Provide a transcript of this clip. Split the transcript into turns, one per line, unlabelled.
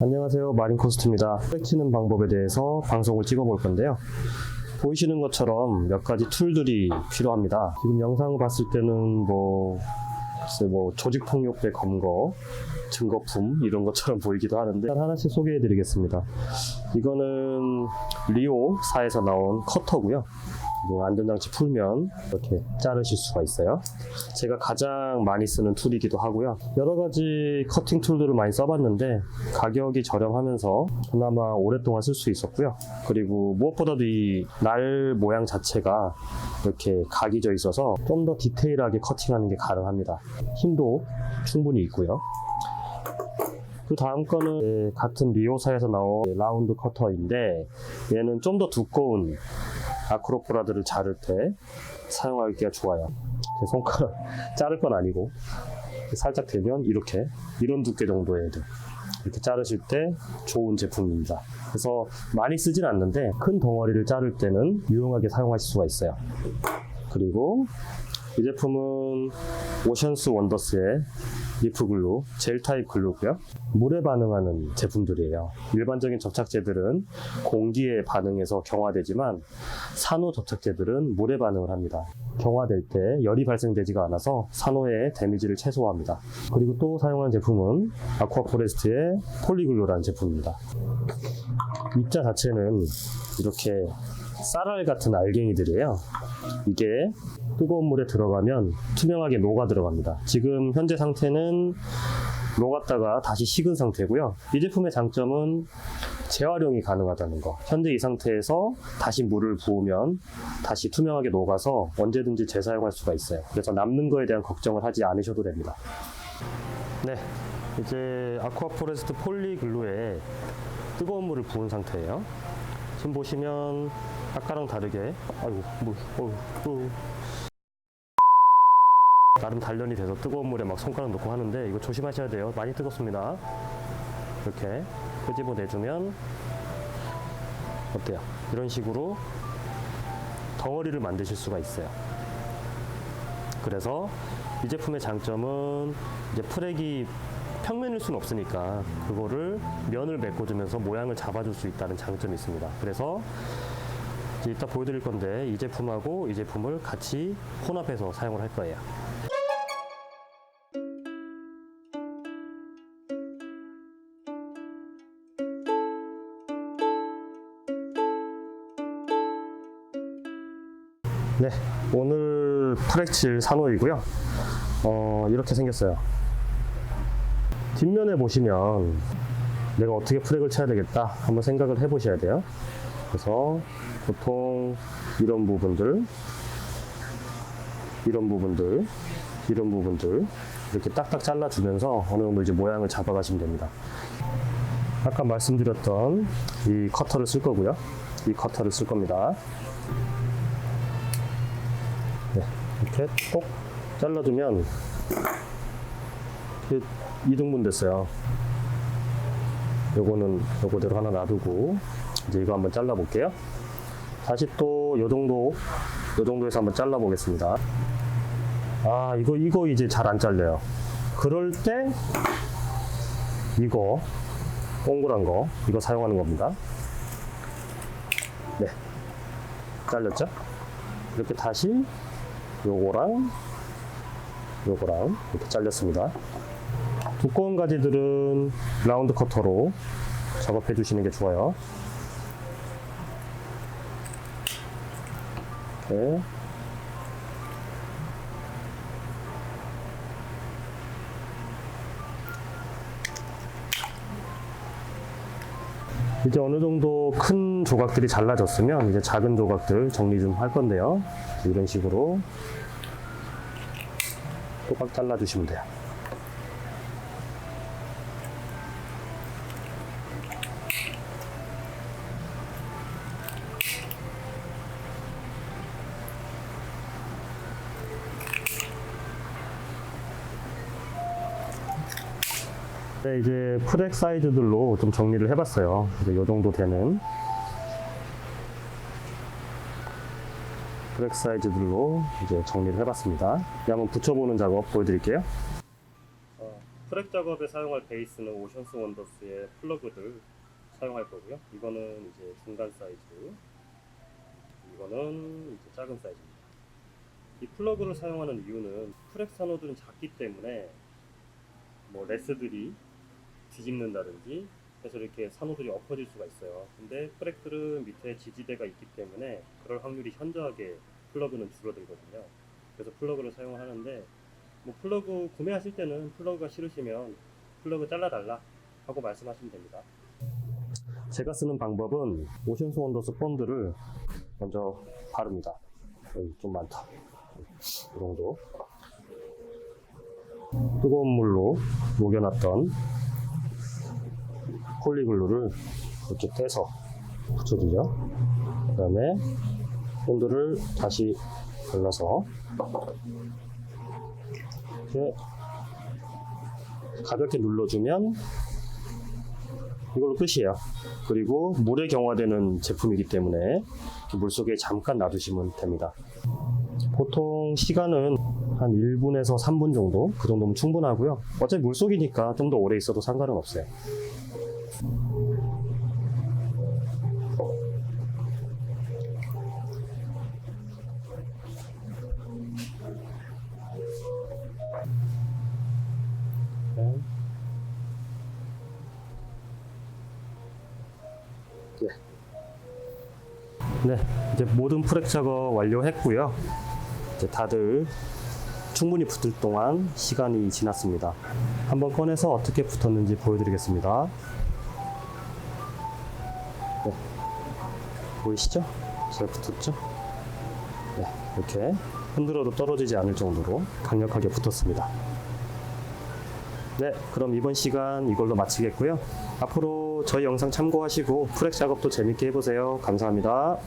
안녕하세요. 마린코스트입니다. 백 치는 방법에 대해서 방송을 찍어 볼 건데요. 보이시는 것처럼 몇 가지 툴들이 필요합니다. 지금 영상을 봤을 때는 뭐 뭐 조직폭력배 검거 증거품 이런 것처럼 보이기도 하는데 하나씩 소개해 드리겠습니다. 이거는 리오사에서 나온 커터고요 뭐 안전장치 풀면 이렇게 자르실 수가 있어요. 제가 가장 많이 쓰는 툴이기도 하고요. 여러 가지 커팅 툴들을 많이 써봤는데 가격이 저렴하면서 그나마 오랫동안 쓸 수 있었고요. 그리고 무엇보다도 이 날 모양 자체가 이렇게 각이 져 있어서 좀 더 디테일하게 커팅하는 게 가능합니다. 힘도 충분히 있고요. 그 다음 거는 예, 같은 리오사에서 나온 라운드 커터인데 얘는 좀 더 두꺼운 아크로프라드를 자를 때 사용하기가 좋아요. 제 손가락 자를 건 아니고 살짝 대면 이렇게 이런 두께 정도의 애들 이렇게 자르실 때 좋은 제품입니다. 그래서 많이 쓰진 않는데 큰 덩어리를 자를 때는 유용하게 사용하실 수가 있어요. 그리고 이 제품은 오션스 원더스의 리프 글루, 젤 타입 글루고요. 물에 반응하는 제품들이에요. 일반적인 접착제들은 공기에 반응해서 경화되지만 산호 접착제들은 물에 반응을 합니다. 경화될 때 열이 발생되지가 않아서 산호의 데미지를 최소화합니다. 그리고 또 사용한 제품은 아쿠아포레스트의 폴리글루라는 제품입니다. 입자 자체는 이렇게 쌀알 같은 알갱이들이에요. 이게 뜨거운 물에 들어가면 투명하게 녹아 들어갑니다. 지금 현재 상태는 녹았다가 다시 식은 상태고요. 이 제품의 장점은 재활용이 가능하다는 거. 현재 이 상태에서 다시 물을 부으면 다시 투명하게 녹아서 언제든지 재사용할 수가 있어요. 그래서 남는 거에 대한 걱정을 하지 않으셔도 됩니다. 네. 이제 아쿠아포레스트 폴리글루에 뜨거운 물을 부은 상태예요. 지금 보시면 아까랑 다르게 아이고 뭐 어우, 어우. 나름 단련이 돼서 뜨거운 물에 막 손가락 넣고 하는데 이거 조심하셔야 돼요. 많이 뜨겁습니다. 이렇게 끄집어 내주면 어때요? 이런 식으로 덩어리를 만드실 수가 있어요. 그래서 이 제품의 장점은 이제 프렉이 평면일 수는 없으니까 그거를 면을 메꿔주면서 모양을 잡아줄 수 있다는 장점이 있습니다. 그래서 이따 보여드릴 건데 이 제품하고 이 제품을 같이 혼합해서 사용을 할 거예요. 네, 오늘 프렉칠 산호이고요. 어, 이렇게 생겼어요. 뒷면에 보시면 내가 어떻게 프렉을 쳐야 되겠다 한번 생각을 해보셔야 돼요. 그래서 보통 이런 부분들, 이런 부분들, 이런 부분들 이렇게 딱딱 잘라주면서 어느 정도 이제 모양을 잡아가시면 됩니다. 아까 말씀드렸던 이 커터를 쓸 거고요. 이 커터를 쓸 겁니다. 네, 이렇게 꼭 잘라주면 이렇게 2등분 됐어요. 요거는 요거대로 하나 놔두고 이제 이거 한번 잘라 볼게요. 다시 또 요 정도 요 정도에서 한번 잘라 보겠습니다. 아 이거 이거 이제 잘 안 잘려요. 그럴 때 이거 동그란 거 이거 사용하는 겁니다. 네 잘렸죠? 이렇게 다시 요거랑 요거랑 이렇게 잘렸습니다. 두꺼운 가지들은 라운드 커터로 작업해 주시는 게 좋아요. 이렇게. 이제 어느 정도 큰 조각들이 잘라졌으면 이제 작은 조각들 정리 좀 할 건데요. 이런 식으로 똑같 잘라주시면 돼요. 네, 이제 프렉 사이즈들로 좀 정리를 해봤어요. 이제 요 정도 되는 프렉 사이즈들로 이제 정리를 해봤습니다. 이제 한번 붙여보는 작업 보여드릴게요. 프렉 작업에 사용할 베이스는 오션스 원더스의 플러그들 사용할 거고요. 이거는 이제 중간 사이즈, 이거는 이제 작은 사이즈입니다. 이 플러그를 사용하는 이유는 프렉 산호들은 작기 때문에 뭐 레스들이 뒤집는다든지 해서 이렇게 산호들이 엎어질 수가 있어요. 근데 프렉들은 밑에 지지대가 있기 때문에 그럴 확률이 현저하게 플러그는 줄어들거든요. 그래서 플러그를 사용을 하는데 뭐 플러그 구매하실 때는 플러그가 싫으시면 플러그 잘라달라 하고 말씀하시면 됩니다. 제가 쓰는 방법은 오션스 원더스 펀드를 먼저 바릅니다. 여기 좀 많다. 이 정도. 뜨거운 물로 녹여놨던 폴리글루를 이렇게 떼서 붙여주죠. 그 다음에 본드를 다시 발라서 이렇게 가볍게 눌러주면 이걸로 끝이에요. 그리고 물에 경화되는 제품이기 때문에 물 속에 잠깐 놔두시면 됩니다. 보통 시간은 한 1분에서 3분 정도? 그 정도면 충분하고요. 어차피 물속이니까 좀 더 오래 있어도 상관은 없어요. 네, 이제 모든 프렉 작업 완료했고요. 이제 다들 충분히 붙을 동안 시간이 지났습니다. 한번 꺼내서 어떻게 붙었는지 보여드리겠습니다. 보이시죠? 잘 붙었죠? 네, 이렇게 흔들어도 떨어지지 않을 정도로 강력하게 붙었습니다. 네, 그럼 이번 시간 이걸로 마치겠고요. 앞으로 저희 영상 참고하시고 프렉 작업도 재밌게 해보세요. 감사합니다.